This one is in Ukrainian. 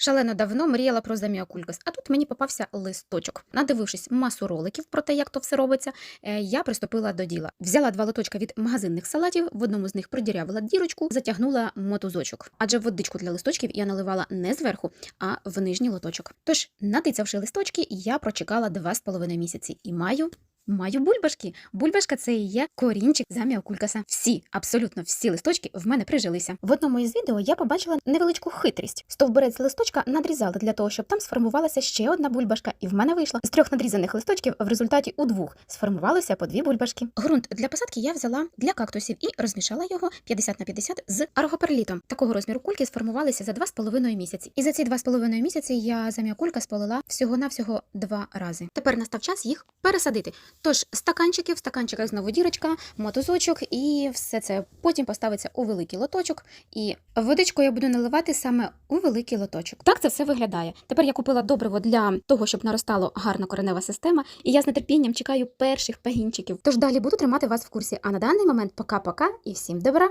Шалено давно мріяла про заміокулькас, а тут мені попався листочок. Надивившись масу роликів про те, як то все робиться, е, я приступила до діла. Взяла два лоточка від магазинних салатів, в одному з них продірявила дірочку, затягнула мотузочок. Адже водичку для листочків я наливала не зверху, а в нижній лоточок. Тож, натицявши листочки, я прочекала два з половиною місяці і маю. Маю бульбашки. Бульбашка це і є корінчик заміокулькаса. Всі, абсолютно всі листочки в мене прижилися. В одному із відео я побачила невеличку хитрість. Стовбурець листочка надрізали для того, щоб там сформувалася ще одна бульбашка, і в мене вийшла з трьох надрізаних листочків. В результаті у двох сформувалося по дві бульбашки. Грунт для посадки я взяла для кактусів і розмішала його 50 на 50 з аргоперлітом. Такого розміру кульки сформувалися за 2,5 місяці. І за ці 2,5 місяці я заміокулька сполила всього-навсього два рази. Тепер настав час їх пересадити. Тож стаканчики, в стаканчиках знову дірочка, мотузочок, і все це потім поставиться у великий лоточок. І водичку я буду наливати саме у великий лоточок. Так це все виглядає. Тепер я купила добриво для того, щоб наростала гарна коренева система, і я з нетерпінням чекаю перших пагінчиків. Тож далі буду тримати вас в курсі. А на даний момент пока-пока і всім добра!